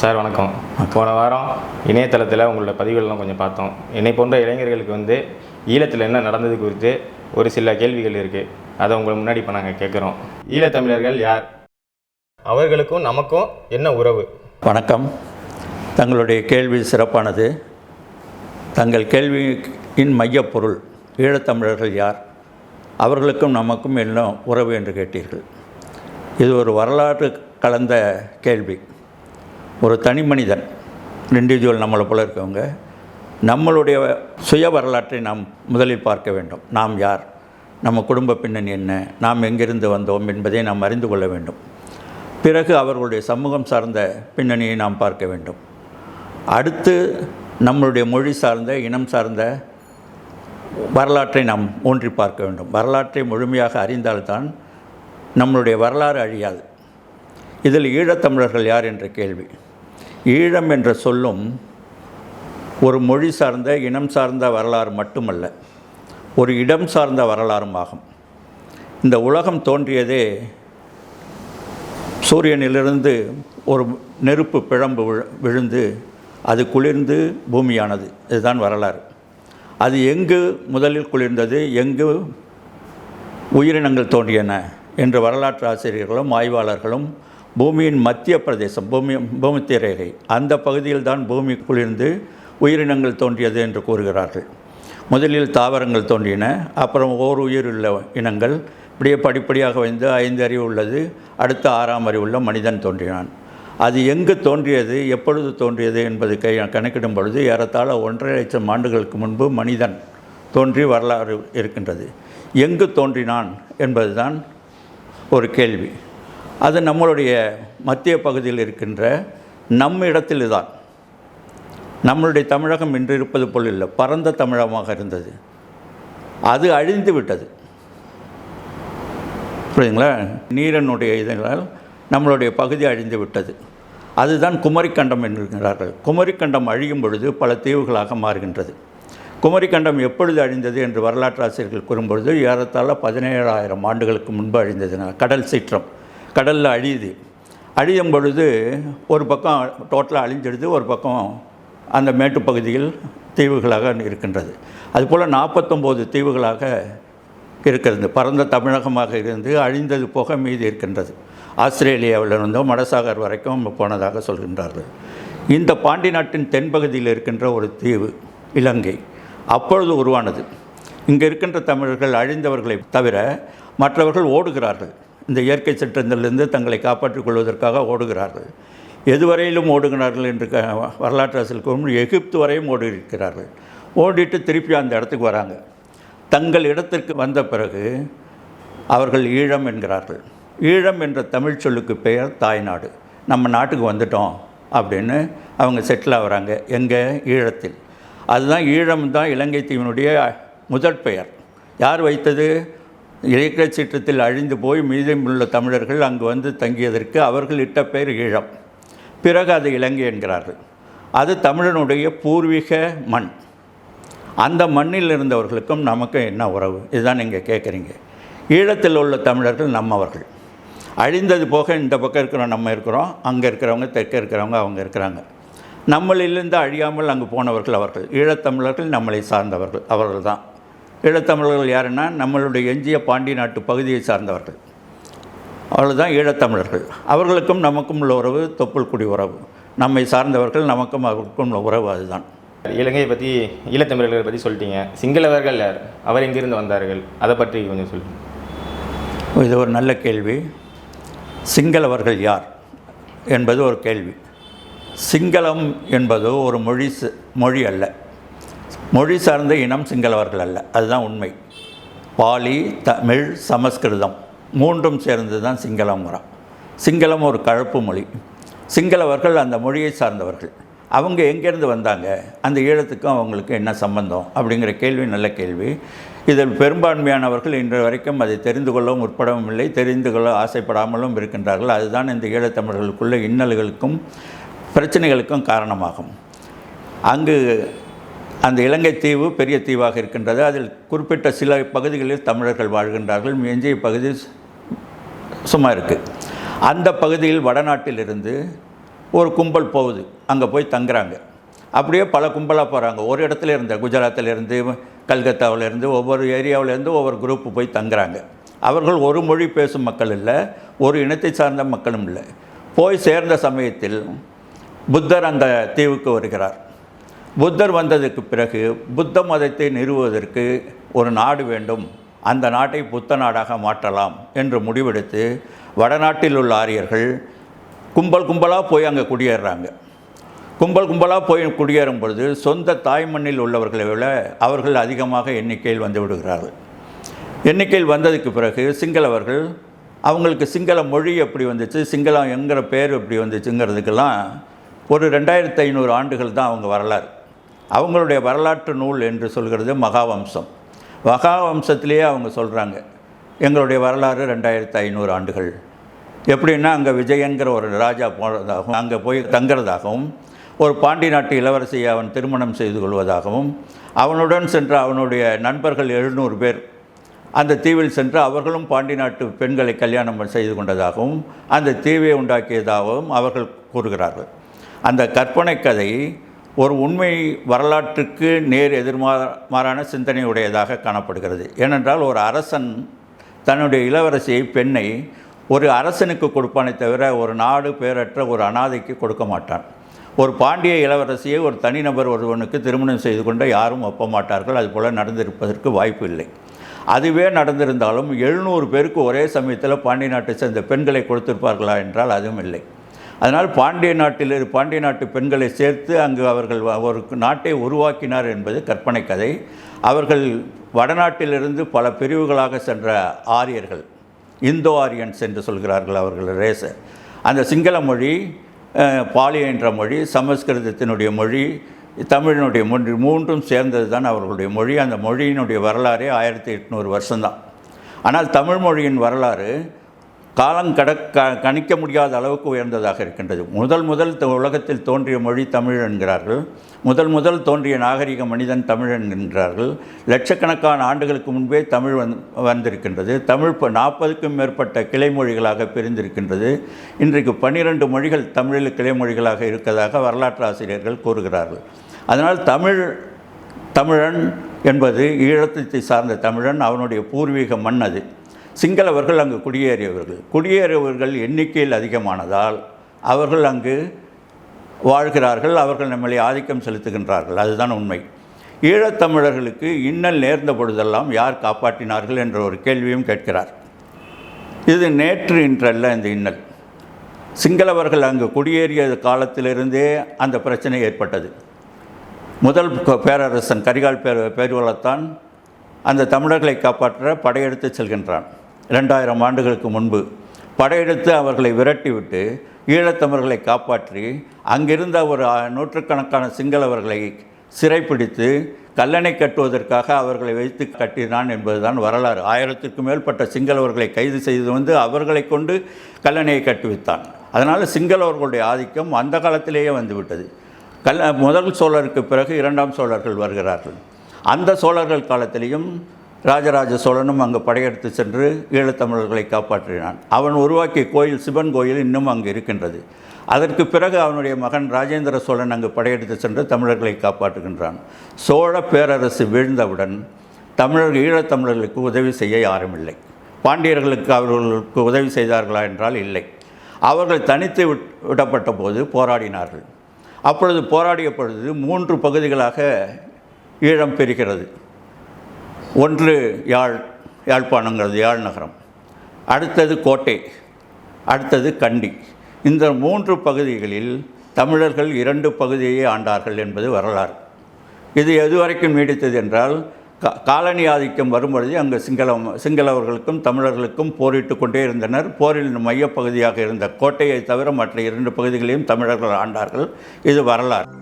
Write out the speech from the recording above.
Sir வணக்கம். போன வாரம் இணையதளத்தில் உங்களோட பதிவுகள்லாம் கொஞ்சம் பார்த்தோம். என்னை போன்ற இளைஞர்களுக்கு வந்து ஈழத்தில் என்ன நடந்தது குறித்து ஒரு சில கேள்விகள் இருக்குது அதை உங்கள் முன்னாடி இப்போ நாங்கள் கேட்குறோம் ஈழத்தமிழர்கள் யார்? அவர்களுக்கும் நமக்கும் என்ன உறவு? வணக்கம். தங்களுடைய கேள்வி சிறப்பானது. தங்கள் கேள்வியின் மையப்பொருள் ஈழத்தமிழர்கள் யார்? அவர்களுக்கும் நமக்கும் என்ன உறவு என்று கேட்டீர்கள். இது ஒரு வரலாற்று கலந்த கேள்வி. ஒரு தனி மனிதன் இண்டிவிஜுவல் நம்மளை போல இருக்கவங்க நம்மளுடைய சுய வரலாற்றை நாம் முதலில் பார்க்க வேண்டும். நாம் யார்? நம்ம குடும்ப பின்னணி என்ன? நாம் எங்கிருந்து வந்தோம் என்பதை நாம் அறிந்து கொள்ள வேண்டும். பிறகு அவர்களுடைய சமூகம் சார்ந்த பின்னணியை நாம் பார்க்க வேண்டும். அடுத்து நம்மளுடைய மொழி சார்ந்த இனம் சார்ந்த வரலாற்றை நாம் ஊன்றி பார்க்க வேண்டும். வரலாற்றை முழுமையாக அறிந்தால்தான் நம்மளுடைய வரலாறு அழியாது. இதில் ஈழத்தமிழர்கள் யார் என்ற கேள்வி. ஈழம் என்ற சொல்லும் ஒரு மொழி சார்ந்த இனம் சார்ந்த வரலாறு மட்டுமல்ல ஒரு இடம் சார்ந்த வரலாறும் ஆகும். இந்த உலகம் தோன்றியதே சூரியனிலிருந்து ஒரு நெருப்பு பிழம்பு விழு- விழுந்து அது குளிர்ந்து பூமியானது. இதுதான் வரலாறு. அது எங்கு முதலில் குளிர்ந்தது எங்கு உயிரினங்கள் தோன்றியன என்று வரலாற்று ஆசிரியர்களும் ஆய்வாளர்களும் பூமியின் மத்திய பிரதேசம் பூமி பூமத்திய ரேகை அந்த பகுதியில் தான் பூமி குளிர்ந்து உயிரினங்கள் தோன்றியது என்று கூறுகிறார்கள். முதலில் தாவரங்கள் தோன்றின அப்புறம் ஓர் உயிருள்ள இனங்கள். இப்படியே படிப்படியாக வந்து ஐந்து அறிவு உள்ளது அடுத்த ஆறாம் அறிவுள்ள மனிதன் தோன்றினான். அது எங்கு தோன்றியது எப்பொழுது தோன்றியது என்பது கை கணக்கிடும் பொழுது ஏறத்தாழ ஒன்றரை லட்சம் ஆண்டுகளுக்கு முன்பு மனிதன் தோன்றி வரலாறு இருக்கின்றது. எங்கு தோன்றினான் என்பதுதான் ஒரு கேள்வி. அது நம்மளுடைய மத்திய பகுதியில் இருக்கின்ற நம் இடத்தில் தான் நம்மளுடைய தமிழகம் இன்று இருப்பது போல் இல்லை பரந்த தமிழகமாக இருந்தது. அது அழிந்து விட்டது. புரியுதுங்களா? நீரனுடைய இதனால் நம்மளுடைய பகுதி அழிந்து விட்டது. அதுதான் குமரிக்கண்டம் என்கிறார்கள். குமரிக்கண்டம் அழியும் பொழுது பல தீவுகளாக மாறுகின்றது. குமரிக்கண்டம் எப்பொழுது அழிந்தது என்று வரலாற்று ஆசிரியர்கள் கூறும்பொழுது ஏறத்தாழ பதினேழாயிரம் ஆண்டுகளுக்கு முன்பு அழிந்ததுனால் கடல் சீற்றம். கடலில் அழியுது. அழியும் பொழுது ஒரு பக்கம் டோட்டலாக அழிஞ்சிடுது ஒரு பக்கம் அந்த மேட்டு பகுதியில் தீவுகளாக இருக்கின்றது. அதுபோல் நாற்பத்தொம்போது தீவுகளாக இருக்கிறது. பரந்த தமிழகமாக இருந்து அழிந்தது போக மீது இருக்கின்றது. ஆஸ்திரேலியாவில் மடசாகர் வரைக்கும் போனதாக சொல்கின்றார்கள். இந்த பாண்டி நாட்டின் தென்பகுதியில் இருக்கின்ற ஒரு தீவு இலங்கை. அப்பொழுது உருவானது. இங்கே இருக்கின்ற தமிழர்கள் அழிந்தவர்களை தவிர மற்றவர்கள் ஓடுகிறார்கள். இந்த இயற்கை சட்டங்களிலிருந்து தங்களை காப்பாற்றிக் கொள்வதற்காக ஓடுகிறார்கள். எதுவரையிலும் ஓடுகிறார்கள் என்று க வரலாற்று கூறும் எகிப்து வரையும் ஓடி இருக்கிறார்கள் ஓடிட்டு திருப்பி அந்த இடத்துக்கு வராங்க. தங்கள் இடத்திற்கு வந்த பிறகு அவர்கள் ஈழம் என்கிறார்கள். ஈழம் என்ற தமிழ் சொல்லுக்கு பெயர் தாய்நாடு நம்ம நாட்டுக்கு வந்துட்டோம் அப்படின்னு அவங்க செட்டில் ஆகுறாங்க எங்கே? ஈழத்தில். அதுதான் ஈழம் தான் இலங்கை தீவினுடைய முதற் பெயர். யார் வைத்தது? இலக்கிய சீற்றத்தில் அழிந்து போய் மீதமுள்ள தமிழர்கள் அங்கு வந்து தங்கியதற்கு அவர்கள் இட்ட பெயர் ஈழம். பிறகு அது இலங்கை என்கிறார்கள். அது தமிழனுடைய பூர்வீக மண். அந்த மண்ணில் இருந்தவர்களுக்கும் நமக்கும் என்ன உறவு? இதுதான் நீங்கள் கேட்குறீங்க. ஈழத்தில் உள்ள தமிழர்கள் நம்மவர்கள். அழிந்தது போக இந்த பக்கம் இருக்கிறோம் நம்ம இருக்கிறோம் அங்கே இருக்கிறவங்க தெற்க இருக்கிறவங்க அவங்க இருக்கிறாங்க. நம்மளிலிருந்து அழியாமல் அங்கு போனவர்கள் அவர்கள். ஈழத்தமிழர்கள் நம்மளை சார்ந்தவர்கள். அவர்கள் தான் ஈழத்தமிழர்கள் யாருன்னா நம்மளுடைய எஞ்சிய பாண்டி நாட்டு பகுதியை சார்ந்தவர்கள். அவ்வளவுதான் ஈழத்தமிழர்கள். அவர்களுக்கும் நமக்கும் உள்ள உறவு தொப்புள் குடி உறவு. நம்மை சார்ந்தவர்கள் நமக்கும் அவர்களுக்கும் உள்ள உறவு அதுதான். இலங்கையை பற்றி ஈழத்தமிழர்களை பற்றி சொல்லிட்டீங்க. சிங்களவர்கள் யார்? அவர் எங்கிருந்து வந்தார்கள்? அதை பற்றி கொஞ்சம் சொல்லுங்கள் இது ஒரு நல்ல கேள்வி. சிங்களவர்கள் யார் என்பது ஒரு கேள்வி. சிங்களம் என்பது ஒரு மொழி மொழி அல்ல. மொழி சார்ந்த இனம் சிங்களவர்கள் அல்ல. அதுதான் உண்மை. பாலி தமிழ் சமஸ்கிருதம் மூன்றும் சேர்ந்து தான் சிங்களம்ங்கிறோம் சிங்களம் ஒரு கழப்பு மொழி. சிங்களவர்கள் அந்த மொழியை சார்ந்தவர்கள். அவங்க எங்கேருந்து வந்தாங்க? அந்த ஈழத்துக்கும் அவங்களுக்கு என்ன சம்பந்தம்? அப்படிங்கிற கேள்வி நல்ல கேள்வி. இதில் பெரும்பான்மையானவர்கள் இன்று வரைக்கும் அதை தெரிந்து கொள்ளவும் முற்படவும் இல்லை. தெரிந்து கொள்ள ஆசைப்படாமலும் இருக்கின்றார்கள். அதுதான் இந்த ஈழத்தமிழர்களுக்குள்ள இன்னல்களுக்கும் பிரச்சனைகளுக்கும் காரணமாகும். அங்கு அந்த இலங்கை தீவு பெரிய தீவாக இருக்கின்றது. அதில் குறிப்பிட்ட சில பகுதிகளில் தமிழர்கள் வாழ்கின்றார்கள். எஞ்சிய பகுதி சும்மா இருக்குது அந்த பகுதியில் வடநாட்டிலிருந்து ஒரு கும்பல் போகுது. அங்கே போய் தங்குறாங்க. அப்படியே பல கும்பலாக போகிறாங்க ஒரு இடத்துல இருந்த குஜராத்திலேருந்து கல்கத்தாவிலேருந்து ஒவ்வொரு ஏரியாவிலேருந்து ஒவ்வொரு குரூப்பு போய் தங்குறாங்க. அவர்கள் ஒரு மொழி பேசும் மக்கள் இல்லை ஒரு இனத்தை சார்ந்த மக்களும் இல்லை. போய் சேர்ந்த சமயத்தில் புத்தர் அந்த தீவுக்கு வருகிறார். புத்தர் வந்ததுக்கு பிறகு புத்த மதத்தை நிறுவுவதற்கு ஒரு நாடு வேண்டும். அந்த நாட்டை புத்த நாடாக மாற்றலாம் என்று முடிவெடுத்து வடநாட்டில் உள்ள ஆரியர்கள் கும்பல் கும்பலாக போய் அங்கே குடியேறுறாங்க கும்பல் கும்பலாக போய் குடியேறும் பொழுது சொந்த தாய்மண்ணில் உள்ளவர்களை விட அவர்கள் அதிகமாக எண்ணிக்கையில் வந்து விடுகிறார்கள். எண்ணிக்கையில் வந்ததுக்கு பிறகு சிங்களவர்கள் அவங்களுக்கு சிங்கள மொழி எப்படி வந்துச்சு சிங்களம் எங்கிற பேர் எப்படி வந்துச்சுங்கிறதுக்கெல்லாம் ஒரு ரெண்டாயிரத்து ஐநூறு ஆண்டுகள் தான் அவங்க வரலாறு. அவங்களுடைய வரலாற்று நூல் என்று சொல்கிறது மகாவம்சம். மகாவம்சத்திலேயே அவங்க சொல்கிறாங்க எங்களுடைய வரலாறு ரெண்டாயிரத்து ஐநூறு ஆண்டுகள். எப்படின்னா அங்கே விஜயங்கிற ஒரு ராஜா போனதாகவும் அங்கே போய் தங்குறதாகவும் ஒரு பாண்டி நாட்டு இளவரசியை அவன் திருமணம் செய்து கொள்வதாகவும் அவனுடன் சென்ற அவனுடைய நண்பர்கள் எழுநூறு பேர் அந்த தீவில் சென்று அவர்களும் பாண்டி நாட்டு பெண்களை கல்யாணம் செய்து கொண்டதாகவும் அந்த தீவை உண்டாக்கியதாகவும் அவர்கள் கூறுகிறார்கள். அந்த கற்பனை கதை ஒரு உண்மை வரலாற்றுக்கு நேர் எதிர்மாறான சிந்தனையுடையதாக காணப்படுகிறது. ஏனென்றால் ஒரு அரசன் தன்னுடைய இளவரசியை பெண்ணை ஒரு அரசனுக்கு கொடுப்பானே தவிர ஒரு நாடு பேரற்ற ஒரு அனாதைக்கு கொடுக்க மாட்டான். ஒரு பாண்டிய இளவரசியை ஒரு தனிநபர் ஒருவனுக்கு திருமணம் செய்து கொண்ட யாரும் ஒப்ப மாட்டார்கள். அதுபோல் நடந்திருப்பதற்கு வாய்ப்பு இல்லை. அதுவே நடந்திருந்தாலும் எழுநூறு பேருக்கு ஒரே சமயத்தில் பாண்டிய நாட்டை சேர்ந்த பெண்களை கொடுத்திருப்பார்களா என்றால் அதுவும் இல்லை. அதனால் பாண்டிய நாட்டில் பாண்டிய நாட்டு பெண்களை சேர்த்து அங்கு அவர்கள் ஒரு நாட்டை உருவாக்கினார் என்பது கற்பனை கதை. அவர்கள் வடநாட்டிலிருந்து பல பிரிவுகளாக சென்ற ஆரியர்கள் இந்தோ ஆரியன்ஸ் என்று சொல்கிறார்கள் அவர்கள் ரேச. அந்த சிங்கள மொழி பாலிய என்ற மொழி சமஸ்கிருதத்தினுடைய மொழி தமிழினுடைய மொழி மூன்றும் சேர்ந்தது தான் அவர்களுடைய மொழி. அந்த மொழியினுடைய வரலாறே ஆயிரத்தி எட்நூறு வருஷம்தான். ஆனால் தமிழ் மொழியின் வரலாறு காலம் கட க கணிக்க முடியாத அளவுக்கு உயர்ந்ததாக இருக்கின்றது. முதல் முதல் உலகத்தில் தோன்றிய மொழி தமிழ் என்கிறார்கள். முதல் முதல் தோன்றிய நாகரிக மனிதன் தமிழ் என்கின்றார்கள். லட்சக்கணக்கான ஆண்டுகளுக்கு முன்பே தமிழ் வந் வந்திருக்கின்றது. தமிழ் இப்போ நாற்பதுக்கும் மேற்பட்ட கிளை மொழிகளாக பிரிந்திருக்கின்றது. இன்றைக்கு பன்னிரண்டு மொழிகள் தமிழில் கிளை மொழிகளாக இருக்கதாக வரலாற்று ஆசிரியர்கள் கூறுகிறார்கள். அதனால் தமிழ் தமிழன் என்பது ஈழத்தை சார்ந்த தமிழன் அவனுடைய பூர்வீக மண் அது. சிங்களவர்கள் அங்கு குடியேறியவர்கள். குடியேறியவர்கள் எண்ணிக்கையில் அதிகமானதால் அவர்கள் அங்கு வாழ்கிறார்கள் அவர்கள் நம்மளை ஆதிக்கம் செலுத்துகின்றார்கள். அதுதான் உண்மை. ஈழத்தமிழர்களுக்கு இன்னல் நேர்ந்த பொழுதெல்லாம் யார் காப்பாற்றினார்கள் என்ற ஒரு கேள்வியும் கேட்கிறார். இது நேற்று இன்றல்ல இந்த இன்னல். சிங்களவர்கள் அங்கு குடியேறிய காலத்திலிருந்தே அந்த பிரச்சனை ஏற்பட்டது. முதல் பேரரசன் கரிகால் பேர் பேருவளத்தான் அந்த தமிழர்களை காப்பாற்ற படையெடுத்து செல்கின்றான். இரண்டாயிரம் ஆண்டுகளுக்கு முன்பு படையெடுத்து அவர்களை விரட்டிவிட்டு ஈழத்தமிழர்களை காப்பாற்றி அங்கிருந்த ஒரு நூற்றுக்கணக்கான சிங்களவர்களை சிறைப்பிடித்து கல்லணை கட்டுவதற்காக அவர்களை வைத்து கட்டினான் என்பதுதான் வரலாறு. ஆயிரத்திற்கும் மேற்பட்ட சிங்களவர்களை கைது செய்து வந்து அவர்களை கொண்டு கல்லணையை கட்டுவித்தான். அதனால் சிங்களவர்களுடைய ஆதிக்கம் அந்த காலத்திலேயே வந்துவிட்டது. கல் முதல் சோழருக்கு பிறகு இரண்டாம் சோழர்கள் வருகிறார்கள். அந்த சோழர்கள் காலத்திலையும் ராஜராஜ சோழனும் அங்கு படையெடுத்து சென்று ஈழத்தமிழர்களை காப்பாற்றினான். அவன் உருவாக்கிய கோயில் சிவன் கோயில் இன்னும் அங்கு இருக்கின்றது. அதற்கு பிறகு அவனுடைய மகன் ராஜேந்திர சோழன் அங்கு படையெடுத்து சென்று தமிழர்களை காப்பாற்றுகின்றான். சோழ பேரரசு வீழ்ந்தவுடன் தமிழர் ஈழத்தமிழர்களுக்கு உதவி செய்ய யாருமில்லை பாண்டியர்களுக்கு அவர்களுக்கு உதவி செய்தார்களா என்றால் இல்லை. அவர்கள் தனித்து விட் விடப்பட்ட போது போராடினார்கள். அப்பொழுது போராடிய பொழுது மூன்று பகுதிகளாக ஈழம் பெறுகிறது ஒன்று யாழ் யாழ்ப்பாணங்கிறது யாழ் நகரம். அடுத்தது கோட்டை அடுத்தது கண்டி. இந்த மூன்று பகுதிகளில் தமிழர்கள் இரண்டு பகுதியை ஆண்டார்கள் என்பது வரலாறு. இது எதுவரைக்கும் நீடித்தது என்றால் கா காலனி ஆதிக்கம் வரும்பொழுது அங்கு சிங்கள சிங்களவர்களுக்கும் தமிழர்களுக்கும் போரிட்டு கொண்டே இருந்தனர். போரில் மையப்பகுதியாக இருந்த கோட்டையை தவிர மற்ற இரண்டு பகுதிகளையும் தமிழர்கள் ஆண்டார்கள். இது வரலாறு.